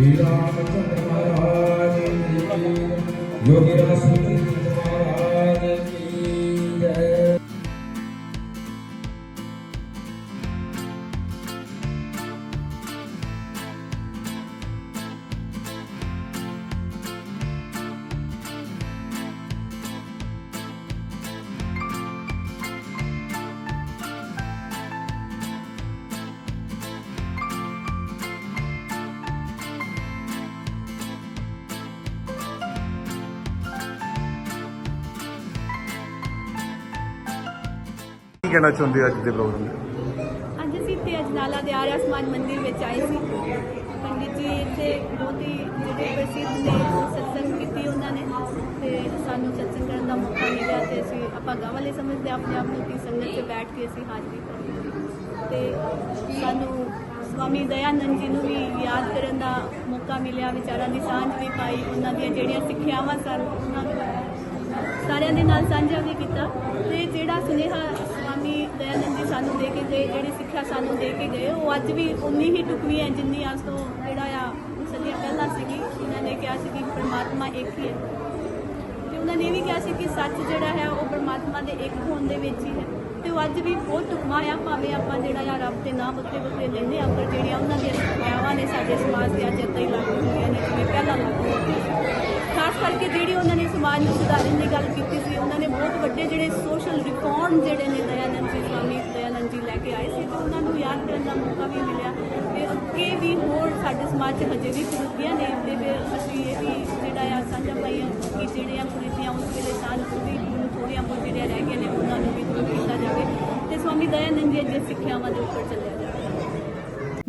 श्री रामचंद्र महाराज की ਕਹਿਣਾ ਚਾਹੁੰਦੇ ਹੋ ਅੱਜ ਦੇ ਪ੍ਰੋਗਰਾਮ ਦੇ? ਅੱਜ ਅਸੀਂ ਇੱਥੇ ਅਜਨਾਲਾ ਦੇ ਆਰਿਆ ਸਮਾਜ ਮੰਦਿਰ ਵਿੱਚ ਆਏ ਸੀ। ਪੰਡਿਤ ਜੀ ਇੱਥੇ ਬਹੁਤ ਹੀ ਜਿਹੜੇ ਪ੍ਰਸਿੱਧ ਨੇ, ਉਹ ਸਤਸੰਗ ਕੀਤੀ ਉਹਨਾਂ ਨੇ। ਤੇ ਸਾਨੂੰ ਸਤਸੰਗ ਕਰਨ ਦਾ ਮੌਕਾ ਮਿਲਿਆ ਤੇ ਅਸੀਂ ਆਪਾਂ ਗਾਂ ਵਾਲੇ ਸਮਝਦੇ ਹਾਂ, ਆਪਣੇ ਆਪ ਨੂੰ ਕਿ ਸੰਗਤ 'ਚ ਬੈਠ ਕੇ ਅਸੀਂ ਹਾਜ਼ਰੀ ਭਰੀ ਤੇ ਸਾਨੂੰ ਸਵਾਮੀ ਦਇਆਨੰਦ ਜੀ ਨੂੰ ਵੀ ਯਾਦ ਕਰਨ ਦਾ ਮੌਕਾ ਮਿਲਿਆ, ਵਿਚਾਰਾਂ ਦੀ ਸਾਂਝ ਵੀ ਪਾਈ, ਉਹਨਾਂ ਦੀਆਂ ਜਿਹੜੀਆਂ ਸਿੱਖਿਆਵਾਂ ਸਨ, ਉਹਨਾਂ ਨੂੰ ਸਾਰਿਆਂ ਦੇ ਨਾਲ ਸਾਂਝਾ ਵੀ ਕੀਤਾ। ਤੇ ਜਿਹੜਾ ਸੁਨੇਹਾ ਦਇਆਨੰਦ ਜੀ ਸਾਨੂੰ ਦੇ ਕੇ ਗਏ, ਜਿਹੜੀ ਸਿੱਖਿਆ ਸਾਨੂੰ ਦੇ ਕੇ ਗਏ, ਉਹ ਅੱਜ ਵੀ ਉਨੀ ਹੀ ਟੁਕਵੀ ਹੈ ਜਿੰਨੀ ਅੱਜ ਤੋਂ ਜਿਹੜਾ ਆ ਸਦੀਆਂ ਪਹਿਲਾਂ ਸੀਗੀ ਉਹਨਾਂ ਨੇ ਕਿਹਾ ਸੀ ਕਿ ਪਰਮਾਤਮਾ ਇੱਕ ਹੀ ਹੈ। ਤੇ ਉਹਨਾਂ ਨੇ ਇਹ ਵੀ ਕਿਹਾ ਸੀ ਕਿ ਸੱਚ ਜਿਹੜਾ ਹੈ, ਉਹ ਪਰਮਾਤਮਾ ਦੇ ਇੱਕ ਹੋਣ ਦੇ ਵਿੱਚ ਹੀ ਹੈ। ਤੇ ਉਹ ਅੱਜ ਵੀ ਬਹੁਤ ਟੁਕਮਾ ਆ, ਭਾਵੇਂ ਆਪਾਂ ਜਿਹੜਾ ਆ ਰੱਬ ਦੇ ਨਾਮ ਉੱਤੇ ਉੱਤੇ ਲੈਂਦੇ ਆ, ਪਰ ਜਿਹੜੀਆਂ ਉਹਨਾਂ ਦੀਆਂ ਸਿੱਖਿਆਵਾਂ ਨੇ ਸਾਡੇ ਸਮਾਜ ਦੇ ਅੱਜ ਇੱਦਾਂ ਹੀ ਲਾਗੂ ਹੁੰਦੀਆਂ ਨੇ, ਜਿਵੇਂ ਸਮਾਜ ਨੂੰ ਸੁਧਾਰਨ ਦੀ ਗੱਲ ਕੀਤੀ ਸੀ, ਉਹਨਾਂ ਨੇ ਬਹੁਤ ਵੱਡੇ ਜਿਹੜੇ ਸੋਸ਼ਲ ਰਿਫਾਰਮ ਜਿਹੜੇ ਨੇ ਦਇਆਨੰਦ ਜੀ ਸਵਾਮੀ, ਦਇਆਨੰਦ ਜੀ ਲੈ ਕੇ ਆਏ ਸੀ ਤੇ ਉਹਨਾਂ ਨੂੰ ਯਾਦ ਕਰਨ ਦਾ ਮੌਕਾ ਵੀ ਮਿਲਿਆ ਤੇ ਅੱਗੇ ਵੀ ਹੋਰ ਸਾਡੇ ਸਮਾਜ 'ਚ ਹਜੇ ਵੀ ਕੁਰੀਤੀਆਂ ਨੇ ਤੇ ਫਿਰ ਅਸੀਂ ਇਹ ਵੀ ਜਿਹੜਾ ਆ ਸਾਂਝਾ ਪਾਈਆਂ ਕਿ ਜਿਹੜੀਆਂ ਕੁਰੀਤੀਆਂ ਉਸ ਵੇਲੇ ਸਨ ਉਹ ਵੀ ਹੁਣ ਬਹੁਤ ਜਿਹੜੀਆਂ ਰਹਿ ਗਈਆਂ ਨੇ, ਉਹਨਾਂ ਨੂੰ ਵੀ ਦੂਰ ਕੀਤਾ ਜਾਵੇ। ਤੇ ਸਵਾਮੀ ਦਇਆਨੰਦ ਜੀ ਦੀਆਂ ਸਿੱਖਿਆਵਾਂ ਦੇ ਉੱਪਰ ਚੱਲਿਆ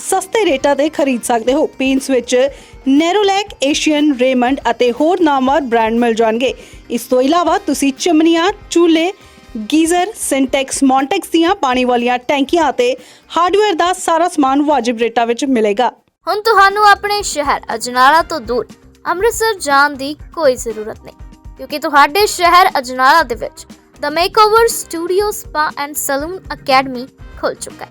ਸਸਤੇ ਰੇਟਾਂ ਤੇ ਖਰੀਦ ਸਕਦੇ ਹੋ। ਪੇਂਟਸ ਵਿੱਚ ਨੈਰੋਲੈਕ, ਏਸ਼ੀਅਨ, ਰੇਮੰਡ ਅਤੇ ਹੋਰ ਨਾਮਵਰ ਬ੍ਰਾਂਡ ਮਿਲ ਜਾਣਗੇ। ਇਸ ਤੋਂ ਇਲਾਵਾ ਤੁਸੀਂ ਚਿਮਨੀਆਂ, ਚੂਲੇ, ਗੀਜ਼ਰ, ਸਿੰਟੈਕਸ, ਮੌਂਟੈਕਸ ਦੀਆਂ ਪਾਣੀ ਵਾਲੀਆਂ ਟੈਂਕੀਆਂ ਅਤੇ ਹਾਰਡਵੇਅਰ ਦਾ ਸਾਰਾ ਸਮਾਨ ਵਾਜਿਬ ਰੇਟਾਂ ਵਿੱਚ ਮਿਲੇਗਾ। ਹੁਣ ਤੁਹਾਨੂੰ ਆਪਣੇ ਸ਼ਹਿਰ ਅਜਨਾਲਾ ਤੋਂ ਦੂਰ ਅੰਮ੍ਰਿਤਸਰ ਜਾਣ ਦੀ ਕੋਈ ਜ਼ਰੂਰਤ ਨਹੀਂ, ਕਿਉਂਕਿ ਤੁਹਾਡੇ ਸ਼ਹਿਰ ਅਜਨਾਲਾ ਦੇ ਵਿੱਚ the makeover studio spa and salon academy ਖੁੱਲ ਚੁੱਕਾ ਹੈ।